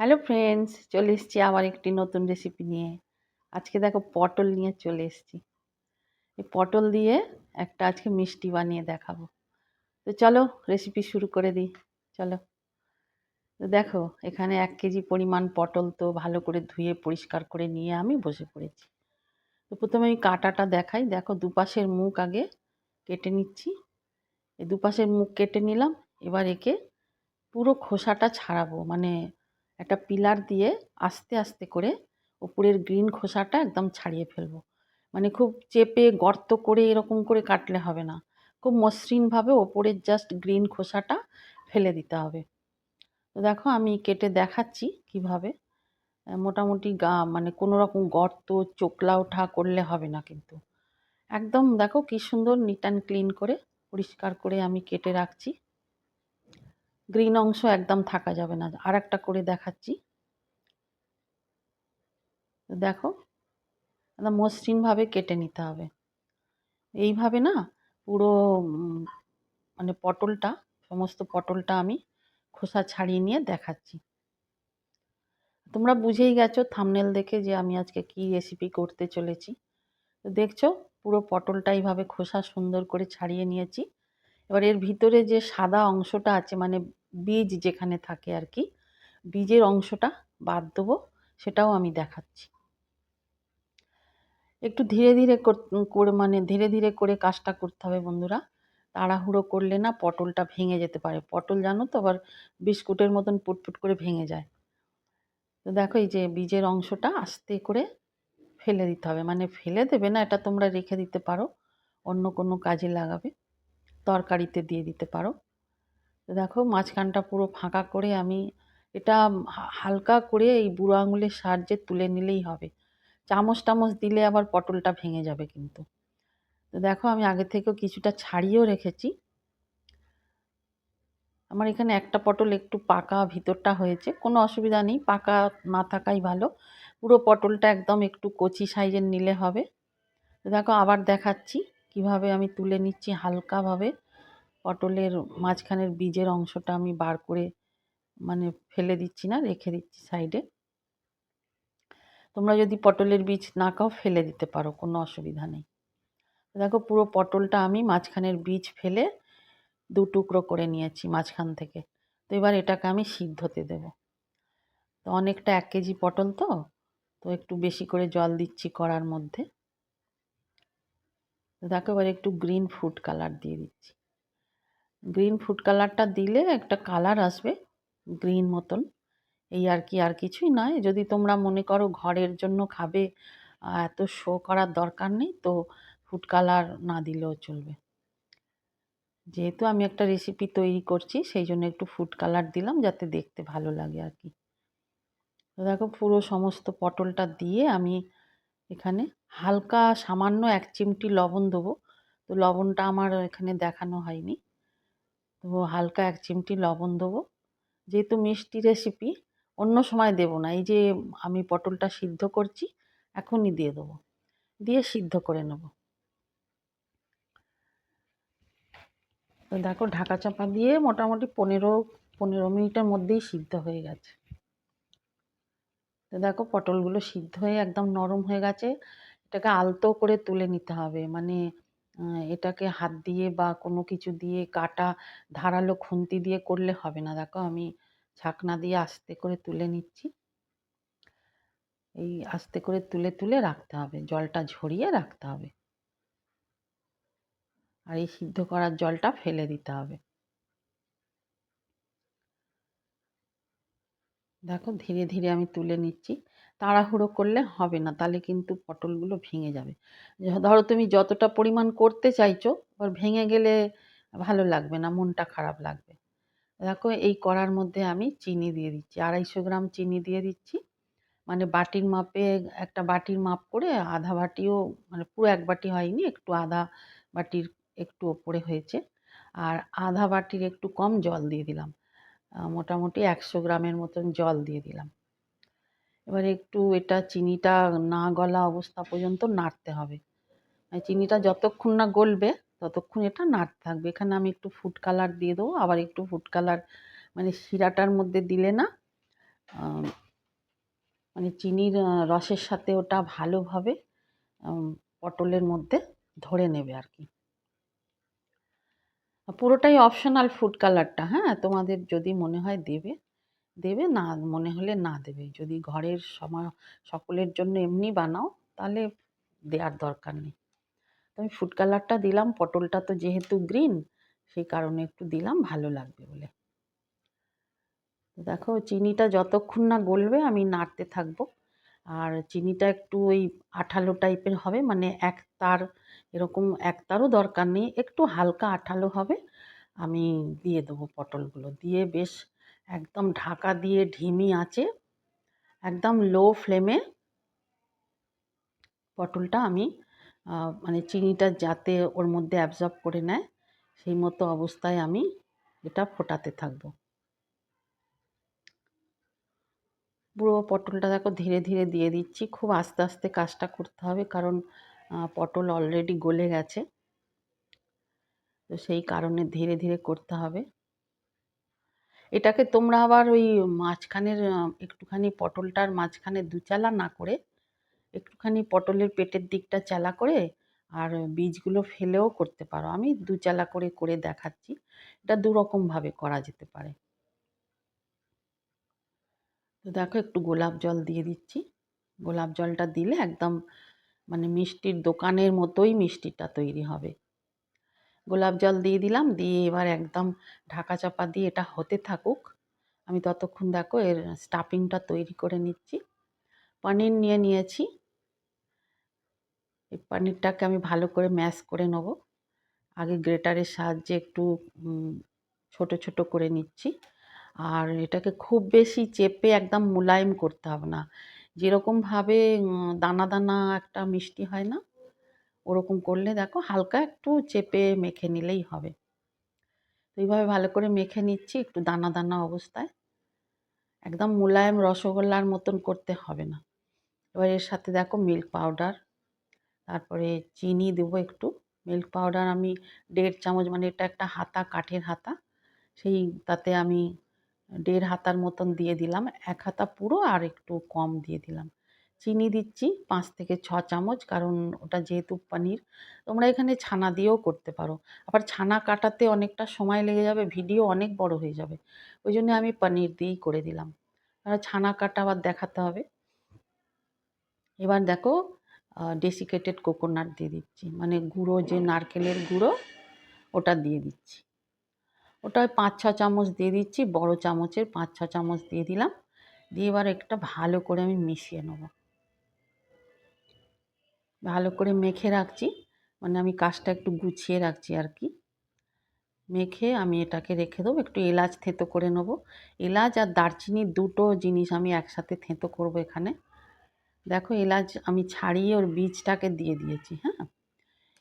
Hello friends চলে এসেছি আবার একটি নতুন রেসিপি নিয়ে। আজকে দেখো পটল নিয়ে চলে এসেছি। এই পটল দিয়ে একটা আজকে মিষ্টি বানিয়ে দেখাবো। তো চলো রেসিপি শুরু করে দিই। চলো। তো দেখো, এখানে এক কেজি পরিমাণ পটল তো ভালো করে ধুয়ে পরিষ্কার করে নিয়ে আমি বসে পড়েছি। তো প্রথমে আমি কাটাটা দেখাই। দেখো, দুপাশের মুখ আগে কেটে নিচ্ছি। এই দুপাশের মুখ কেটে নিলাম। এবার একে পুরো খোসাটা ছাড়াবো। মানে একটা পিলার দিয়ে আস্তে আস্তে করে উপরের গ্রিন খোসাটা একদম ছাড়িয়ে ফেলব। মানে খুব চেপে গর্ত করে এরকম করে কাটলে হবে না। খুব মসৃণভাবে ওপরের জাস্ট গ্রিন খোসাটা ফেলে দিতে হবে। তো দেখো আমি কেটে দেখাচ্ছি কীভাবে। মোটামুটি গা মানে কোনো রকম গর্ত, চোকলা ওঠা করলে হবে না কিন্তু। একদম দেখো কি সুন্দর নিট অ্যান্ড ক্লিন করে পরিষ্কার করে আমি কেটে রাখছি। গ্রিন অংশ একদম থাকা যাবে না। আর একটা করে দেখাচ্ছি। দেখো, একদম মসৃণভাবে কেটে নিতে হবে। এইভাবে না পুরো মানে পটলটা, সমস্ত পটলটা আমি খোসা ছাড়িয়ে নিয়ে দেখাচ্ছি। তোমরা বুঝেই গেছো থামনেল দেখে যে আমি আজকে কি রেসিপি করতে চলেছি। তো দেখছ, পুরো পটলটা এইভাবে খোসা সুন্দর করে ছাড়িয়ে নিয়েছি। এবার এর ভিতরে যে সাদা অংশটা আছে মানে বীজ যেখানে থাকে আর কি, বীজের অংশটা বাদ দেবো, সেটাও আমি দেখাচ্ছি। একটু ধীরে ধীরে করে মানে ধীরে ধীরে করে কাজটা করতে হবে বন্ধুরা। তাড়াহুড়ো করলে না পটলটা ভেঙে যেতে পারে। পটল জানো তো আবার বিস্কুটের মতন পুটপুট করে ভেঙে যায়। তো দেখো এই যে বীজের অংশটা আস্তে করে ফেলে দিতে হবে। মানে ফেলে দেবে না, এটা তোমরা রেখে দিতে পারো, অন্য কোনো কাজে লাগাবে, তরকারিতে দিয়ে দিতে পারো। তো দেখো মাঝখানটা পুরো ফাঁকা করে আমি এটা হালকা করে এই বুড়ো আঙুলের সাহায্যে তুলে নিলেই হবে। চামচ টামচ দিলে আবার পটলটা ভেঙে যাবে কিন্তু। তো দেখো আমি আগে থেকেও কিছুটা ছাড়িয়েও রেখেছি। আমার এখানে একটা পটল একটু পাকা ভিতরটা হয়েছে, কোনো অসুবিধা নেই, পাকা না থাকাই ভালো। পুরো পটলটা একদম একটু কচি সাইজের নিলে হবে। তো দেখো আবার দেখাচ্ছি কীভাবে আমি তুলে নিচ্ছি হালকাভাবে। পটলের মাঝখানের বীজের অংশটা আমি বার করে মানে ফেলে দিচ্ছি না, রেখে দিচ্ছি সাইডে। তোমরা যদি পটলের বীজ না খাও, ফেলে দিতে পারো, কোনো অসুবিধা নেই। দেখো পুরো পটলটা আমি মাঝখানের বীজ ফেলে দু টুকরো করে নিয়েছি মাঝখান থেকে। তো এবার এটাকে আমি সিদ্ধতে দেব। তো অনেকটা এক কেজি পটল তো তো একটু বেশি করে জল দিচ্ছি কড়ার মধ্যে। দেখো এবার একটু গ্রিন ফুড কালার দিয়ে দিচ্ছি। গ্রিন ফুড কালারটা দিলে একটা কালার আসবে গ্রিন মতন। এই আর কি, আর কিছুই নয়। যদি তোমরা মনে করো ঘরের জন্য খাবে এত শো করার দরকার নেই, তো ফুড কালার না দিলেও চলবে। যেহেতু আমি একটা রেসিপি তৈরি করছি, সেই জন্য একটু ফুড কালার দিলাম যাতে দেখতে ভালো লাগে আর কি। তো দেখো পুরো সমস্ত পটলটা দিয়ে আমি এখানে হালকা সামান্য এক চিমটি লবণ দেবো। তো লবণটা আমার এখানে দেখানো হয়নি। তো হালকা এক চিমটি লবণ দেবো। যেহেতু মিষ্টি রেসিপি অন্য সময় দেব না। এই যে আমি পটলটা সিদ্ধ করছি, এখনই দিয়ে দেবো। দিয়ে সিদ্ধ করে নেব। তো দেখো, ঢাকা চাপা দিয়ে মোটামুটি পনেরো পনেরো মিনিটের মধ্যেই সিদ্ধ হয়ে গেছে। তো দেখো, পটলগুলো সিদ্ধ হয়ে একদম নরম হয়ে গেছে। এটাকে আলতো করে তুলে নিতে হবে। মানে এটাকে হাত দিয়ে বা কোনো কিছু দিয়ে কাটা ধারালো খুন্তি দিয়ে করলে হবে না। দেখো, আমি ছাকনা দিয়ে আস্তে করে তুলে নিচ্ছি। এই আস্তে করে তুলে তুলে রাখতে হবে। জলটা ঝরিয়ে রাখতে হবে। আর এই সিদ্ধ করার জলটা ফেলে দিতে হবে। দেখো, ধীরে ধীরে আমি তুলে নিচ্ছি। তাড়াহুড়ো করলে হবে না, তাহলে কিন্তু পটলগুলো ভেঙে যাবে। ধরো তুমি যতটা পরিমাণ করতে চাইছো, এবার ভেঙে গেলে ভালো লাগবে না, মনটা খারাপ লাগবে। দেখো, এই কড়ার মধ্যে আমি চিনি দিয়ে দিচ্ছি, আড়াইশো গ্রাম চিনি দিয়ে দিচ্ছি। মানে বাটির মাপে একটা বাটির মাপ করে আধা বাটিও মানে পুরো এক বাটি হয়নি, একটু আধা বাটির একটু ওপরে হয়েছে। আর আধা বাটির একটু কম জল দিয়ে দিলাম। মোটামুটি একশো গ্রামের মতন জল দিয়ে দিলাম। এবার একটু এটা চিনিটা না গলা অবস্থা পর্যন্ত নাড়তে হবে। চিনিটা যতক্ষণ না গলবে, ততক্ষণ এটা নাড়তে থাকবে। এখানে আমি একটু ফুড কালার দিয়ে দেবো, আবার একটু ফুড কালার মানে শিরাটার মধ্যে দিলে না মানে চিনির রসের সাথে ওটা ভালোভাবে পটলের মধ্যে ধরে নেবে আর কি। পুরোটাই অপশনাল ফুড কালারটা হ্যাঁ? তোমাদের যদি মনে হয় দেবে। দেবে না, মনে হলে না দেবে। যদি ঘরের সময়, সকলের জন্য এমনি বানাও, তাহলে দেওয়ার দরকার নেই। তো আমি ফুড কালারটা দিলাম, পটলটা তো যেহেতু গ্রিন সেই কারণে একটু দিলাম, ভালো লাগবে বলে। দেখো, চিনিটা যতক্ষণ না গলবে, আমি নাড়তে থাকব। আর চিনিটা একটু ওই আঠালো টাইপের হবে মানে এক তার, এরকম এক তারও দরকার নেই, একটু হালকা আঠালো হবে, আমি দিয়ে দেবো পটলগুলো। দিয়ে বেশ একদম ঢাকা দিয়ে ঢিমি আছে। একদম লো ফ্লেমে পটলটা আমি মানে চিনিটা যাতে ওর মধ্যে অ্যাবজর্ব করে নেয়, সেই মতো অবস্থায় আমি এটা ফোটাতে থাকব। পুরো পটলটা দেখো ধীরে ধীরে দিয়ে দিচ্ছি। খুব আস্তে আস্তে কাজটা করতে হবে কারণ পটল অলরেডি গলে গেছে। তো সেই কারণে ধীরে ধীরে করতে হবে। এটাকে তোমরা আবার ওই মাঝখানের একটুখানি পটলটার মাঝখানে দুচালা না করে একটুখানি পটলের পেটের দিকটা চালা করে আর বীজগুলো ফেলেও করতে পারো। আমি দুচালা করে করে দেখাচ্ছি। এটা দুরকমভাবে করা যেতে পারে। তো দেখো একটু গোলাপ জল দিয়ে দিচ্ছি। গোলাপ জলটা দিলে একদম মানে মিষ্টির দোকানের মতোই মিষ্টিটা তৈরি হবে। গোলাপ জল দিয়ে দিলাম, দিয়ে এবার একদম ঢাকা চাপা দিয়ে এটা হতে থাকুক। আমি ততক্ষণ দেখো এর স্টাফিংটা তৈরি করে নিচ্ছি। পনির নিয়ে নিয়েছি। এই পনিরটাকে আমি ভালো করে ম্যাশ করে নেব। আগে গ্রেটারের সাহায্যে একটু ছোট ছোট করে নিচ্ছি। আর এটাকে খুব বেশি চেপে একদম মোলায়েম করতে হবে না। যেরকমভাবে দানা দানা একটা মিষ্টি হয় না ওরকম করলে দেখো হালকা একটু চেপে মেখে নিলেই হবে। তো এইভাবে ভালো করে মেখে নিচ্ছি একটু দানা দানা অবস্থায়। একদম মোলায়েম রসগোল্লার মতন করতে হবে না। এবার এর সাথে দেখো মিল্ক পাউডার, তারপরে চিনি দেবো একটু। মিল্ক পাউডার আমি দেড় চামচ মানে এটা একটা হাতা, কাঠের হাতা। সেই তাতে আমি দেড় হাতার মতন দিয়ে দিলাম, এক হাতা পুরো আর একটু কম দিয়ে দিলাম। চিনি দিচ্ছি পাঁচ থেকে ছ চামচ, কারণ ওটা যেহেতু পনির, তোমরা এখানে ছানা দিয়েও করতে পারো। আবার ছানা কাটাতে অনেকটা সময় লেগে যাবে, ভিডিও অনেক বড় হয়ে যাবে। ওই জন্য আমি পনির দিয়েই করে দিলাম। ছানা কাটা আবার দেখাতে হবে। এবার দেখো ডেসিকেটেড কোকোনাট দিয়ে দিচ্ছি। মানে গুঁড়ো, যে নারকেলের গুঁড়ো, ওটা দিয়ে দিচ্ছি। ওটা পাঁচ ছ চামচ দিয়ে দিচ্ছি, বড় চামচের পাঁচ ছ চামচ দিয়ে দিলাম। দিয়ে এবার একটা ভালো করে আমি মিশিয়ে নেব। ভালো করে মেখে রাখছি। মানে আমি কাজটা একটু গুছিয়ে রাখছি আর কি মেখে আমি এটাকে রেখে দেবো, একটু এলাচ থেঁতো করে নেব। এলাচ আর দারচিনি দুটো জিনিস আমি একসাথে থেঁতো করব এখানে। দেখো এলাচ আমি ছাড়িয়ে ওর বীজটাকে দিয়ে দিয়েছি হ্যাঁ?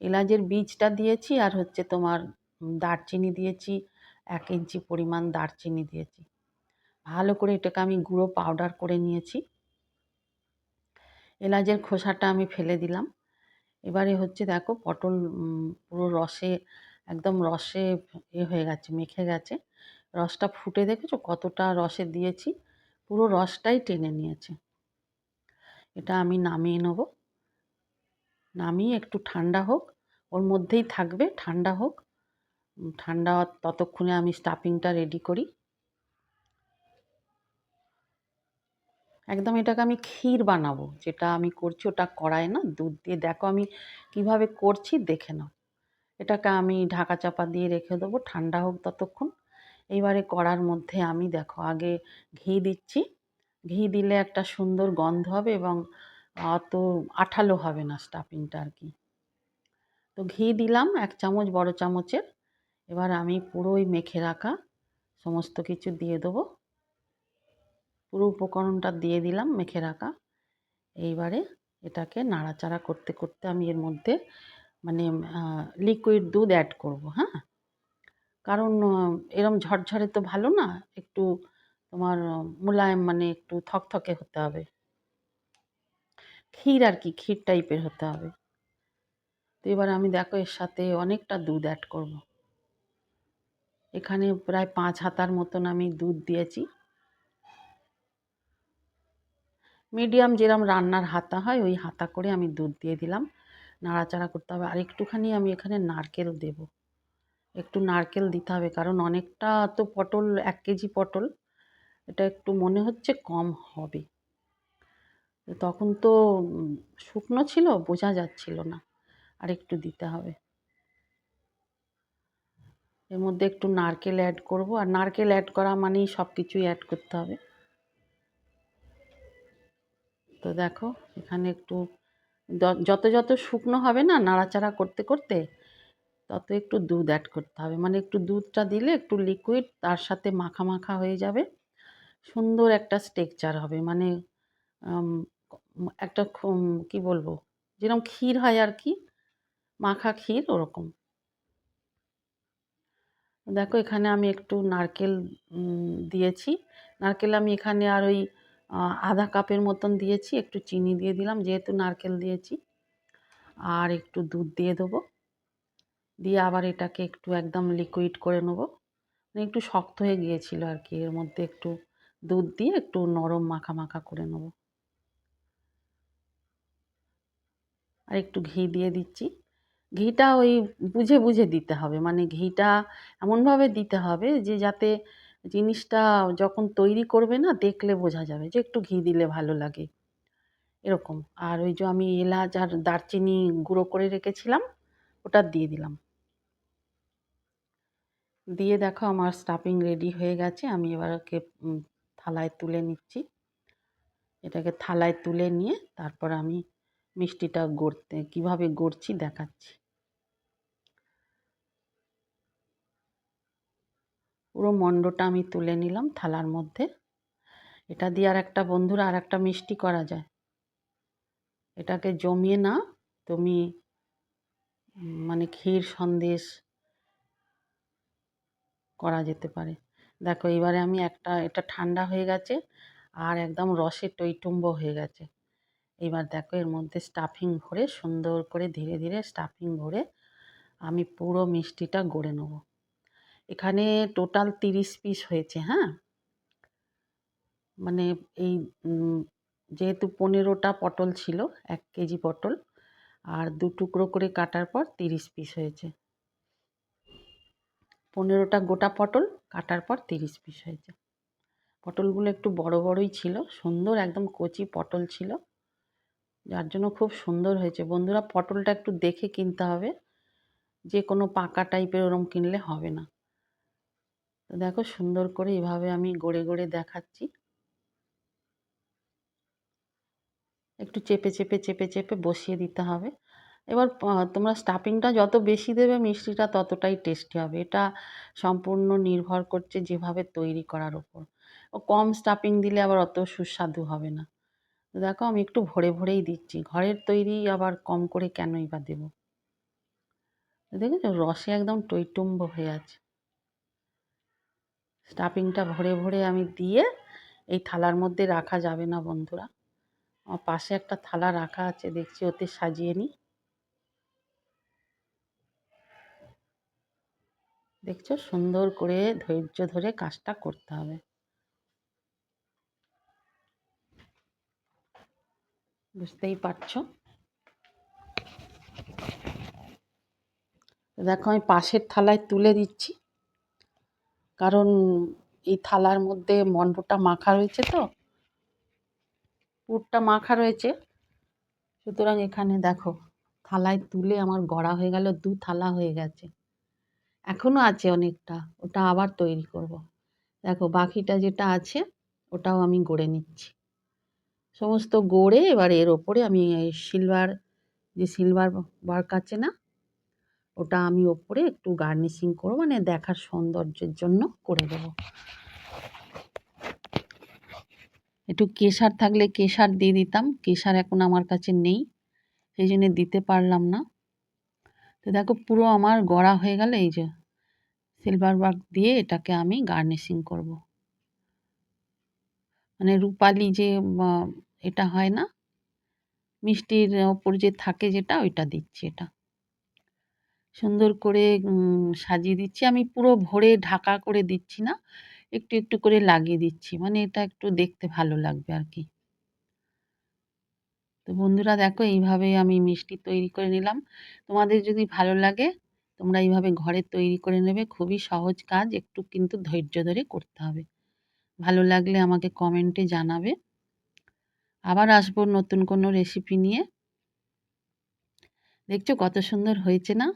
এলাচের বীজটা দিয়েছি আর হচ্ছে তোমার দারচিনি দিয়েছি, এক ইঞ্চি পরিমাণ দারচিনি দিয়েছি। ভালো করে এটাকে আমি গুঁড়ো পাউডার করে নিয়েছি। এলাচের খোসাটা আমি ফেলে দিলাম। এবারে হচ্ছে দেখো পটল পুরো রসে, একদম রসে এ হয়ে গেছে, মেখে গেছে। রসটা ফুটে দেখেছ কতটা রসে দিয়েছি? পুরো রসটাই টেনে নিয়েছে। এটা আমি নামিয়ে নেব। নামিয়ে একটু ঠান্ডা হোক, ওর মধ্যেই থাকবে, ঠান্ডা হোক। ঠান্ডা ততক্ষণে আমি স্টাফিংটা রেডি করি। একদম এটাকে আমি ক্ষীর বানাবো। যেটা আমি করছি ওটা কড়ায় না দুধ দিয়ে। দেখো আমি কীভাবে করছি, দেখে নাও। এটাকে আমি ঢাকা চাপা দিয়ে রেখে দেবো, ঠান্ডা হোক ততক্ষণ। এইবারে কড়ার মধ্যে আমি দেখো আগে ঘি দিচ্ছি। ঘি দিলে একটা সুন্দর গন্ধ হবে এবং অত আঠালো হবে না স্টাফিংটা আর কি। তো ঘি দিলাম এক চামচ বড় চামচের। এবার আমি পুরোই মেখে রাখা সমস্ত কিছু দিয়ে দেবো। পুরো উপকরণটা দিয়ে দিলাম, মেখে রাখা। এইবারে এটাকে নাড়াচাড়া করতে করতে আমি এর মধ্যে মানে লিকুইড দুধ অ্যাড করব হ্যাঁ? কারণ এরম ঝরঝরে তো ভালো না, একটু তোমার, মোলায়েম মানে একটু থকথকে হতে হবে। ক্ষীর আর কি, ক্ষীর টাইপের হতে হবে। তো এবার আমি দেখো এর সাথে অনেকটা দুধ অ্যাড করব। এখানে প্রায় পাঁচ হাতার মতন আমি দুধ দিয়েছি। মিডিয়াম যেরম রান্নার হাতা হয়, ওই হাতা করে আমি দুধ দিয়ে দিলাম। নাড়াচাড়া করতে হবে। আর একটুখানি আমি এখানে নারকেল দেব। একটু নারকেল দিতে হবে, কারণ অনেকটা তো পটল, এক কেজি পটল, এটা একটু মনে হচ্ছে কম হবে। তখন তো শুকনো ছিল, বোঝা যাচ্ছিল না। আর একটু দিতে হবে। এর মধ্যে একটু নারকেল অ্যাড করব। আর নারকেল অ্যাড করা মানেই সব কিছুই অ্যাড করতে হবে। তো দেখো, এখানে একটু যত যত শুকনো হবে না, নাড়াচাড়া করতে করতে তত একটু দুধ অ্যাড করতে হবে। মানে একটু দুধটা দিলে একটু লিকুইড তার সাথে মাখা মাখা হয়ে যাবে। সুন্দর একটা স্টেকচার হবে। মানে একটা কি বলব? যেরকম ক্ষীর হয় আর কি, মাখা ক্ষীর ওরকম। দেখো, এখানে আমি একটু নারকেল দিয়েছি। নারকেল আমি এখানে আর ওই আধা কাপের মতন দিয়েছি, একটু চিনি দিয়ে দিলাম, যেহেতু নারকেল দিয়েছি। আর একটু দুধ দিয়ে দেবো। দিয়ে আবার এটাকে একটু একদম লিকুইড করে নেব। মানে একটু শক্ত হয়ে গিয়েছিল আর কি, এর মধ্যে একটু দুধ দিয়ে একটু নরম মাখা মাখা করে নেব। আর একটু ঘি দিয়ে দিচ্ছি। ঘিটা ওই বুঝে বুঝে দিতে হবে মানে ঘিটা এমনভাবে দিতে হবে যে যাতে জিনিসটা যখন তৈরি করবে না, দেখলে বোঝা যাবে যে একটু ঘি দিলে ভালো লাগে। এরকম। আর ওই যে আমি এলাচ আর দারচিনি গুঁড়ো করে রেখেছিলাম, ওটা দিয়ে দিলাম। দিয়ে দেখো আমার স্টাফিং রেডি হয়ে গেছে, আমি এবার ওকে থালায় তুলে নিচ্ছি। এটাকে থালায় তুলে নিয়ে তারপর আমি মিষ্টিটা গড়তে, কীভাবে গড়ছি দেখাচ্ছি। পুরো মণ্ডটা আমি তুলে নিলাম থালার মধ্যে। এটা দিয়ে আর একটা বন্ধুরা আর একটা মিষ্টি করা যায়। এটাকে জমিয়ে না, তুমি মানে ক্ষীর সন্দেশ করা যেতে পারে। দেখো এবারে আমি একটা, এটা ঠান্ডা হয়ে গেছে আর একদম রসে টইটুম্ব হয়ে গেছে। এবার দেখো, এর মধ্যে স্টাফিং ভরে সুন্দর করে ধীরে ধীরে স্টাফিং ভরে আমি পুরো মিষ্টিটা গড়ে নেব। এখানে টোটাল তিরিশ পিস হয়েছে হ্যাঁ? মানে এই যেহেতু পনেরোটা পটল ছিল, এক কেজি পটল, আর দু টুকরো করে কাটার পর তিরিশ পিস হয়েছে। পনেরোটা গোটা পটল, কাটার পর তিরিশ পিস হয়েছে। পটলগুলো একটু বড় বড়ই ছিল, সুন্দর একদম কচি পটল ছিল। যার জন্য খুব সুন্দর হয়েছে। বন্ধুরা, পটলটা একটু দেখে কিনতে হবে। যে কোনো পাকা টাইপের ওরম কিনলে হবে না। তো দেখো সুন্দর করে এভাবে আমি গড়ে গড়ে দেখাচ্ছি। একটু চেপে চেপে চেপে চেপে বসিয়ে দিতে হবে। এবার তোমরা স্টাফিংটা যত বেশি দেবে মিষ্টিটা ততটাই টেস্টি হবে। এটা সম্পূর্ণ নির্ভর করছে যেভাবে তৈরি করার ওপর। ও কম স্টাফিং দিলে আবার অত সুস্বাদু হবে না। দেখো আমি একটু ভরে ভরেই দিচ্ছি। ঘরের তৈরি আবার কম করে কেনই বা দেবো? দেখেছ? রসে একদম টইটুম্ব হয়ে আছে। স্টাফিংটা ভরে ভরে আমি দিয়ে এই থালার মধ্যে রাখা যাবে না বন্ধুরা। আমার পাশে একটা থালা রাখা আছে, দেখছি ওতে সাজিয়ে নিই। দেখছ? সুন্দর করে ধৈর্য ধরে কাজটা করতে হবে। বুঝতেই পারছ? দেখো আমি পাশের থালায় তুলে দিচ্ছি। কারণ এই থালার মধ্যে মন্ডটা মাখা রয়েছে তো। পুরটা মাখা রয়েছে। সুতরাং এখানে দেখো, থালায় তুলে আমার গড়া হয়ে গেল, দু থালা হয়ে গেছে। এখনও আছে অনেকটা, ওটা আবার তৈরি করব। দেখো, বাকিটা যেটা আছে, ওটাও আমি গড়ে নিচ্ছি। সমস্ত গড়ে এবার এর ওপরে আমি সিলভার যে সিলভার ওয়ার্ক আছে না ওটা আমি ওপরে একটু গার্নিশিং করব মানে দেখার সৌন্দর্যের জন্য করে দেবো। একটু কেশার থাকলে কেশার দিয়ে দিতাম, কেশার এখন আমার কাছে নেই, সেই জন্য দিতে পারলাম না। তো দেখো পুরো আমার গড়া হয়ে গেল, এই যে সিলভার ওয়ার্ক দিয়ে এটাকে আমি গার্নিশিং করব। মানে রূপালি যে এটা হয় না, মিষ্টির ওপর যে থাকে যেটা, ওইটা দিচ্ছি এটা। সুন্দর করে সাজিয়ে দিচ্ছি। আমি পুরো ভরে ঢাকা করে দিচ্ছি না, একটু একটু করে লাগিয়ে দিচ্ছি। মানে এটা একটু দেখতে ভালো লাগবে আর কি তো বন্ধুরা দেখো, এইভাবে আমি মিষ্টি তৈরি করে নিলাম। তোমাদের যদি ভালো লাগে, তোমরা এইভাবে ঘরে তৈরি করে নেবে। খুবই সহজ কাজ, একটু কিন্তু ধৈর্য ধরে করতে হবে। ভালো লাগলে আমাকে কমেন্টে জানাবে। আবার আসব নতুন কোনো রেসিপি নিয়ে। দেখছ কত সুন্দর হয়েছে না?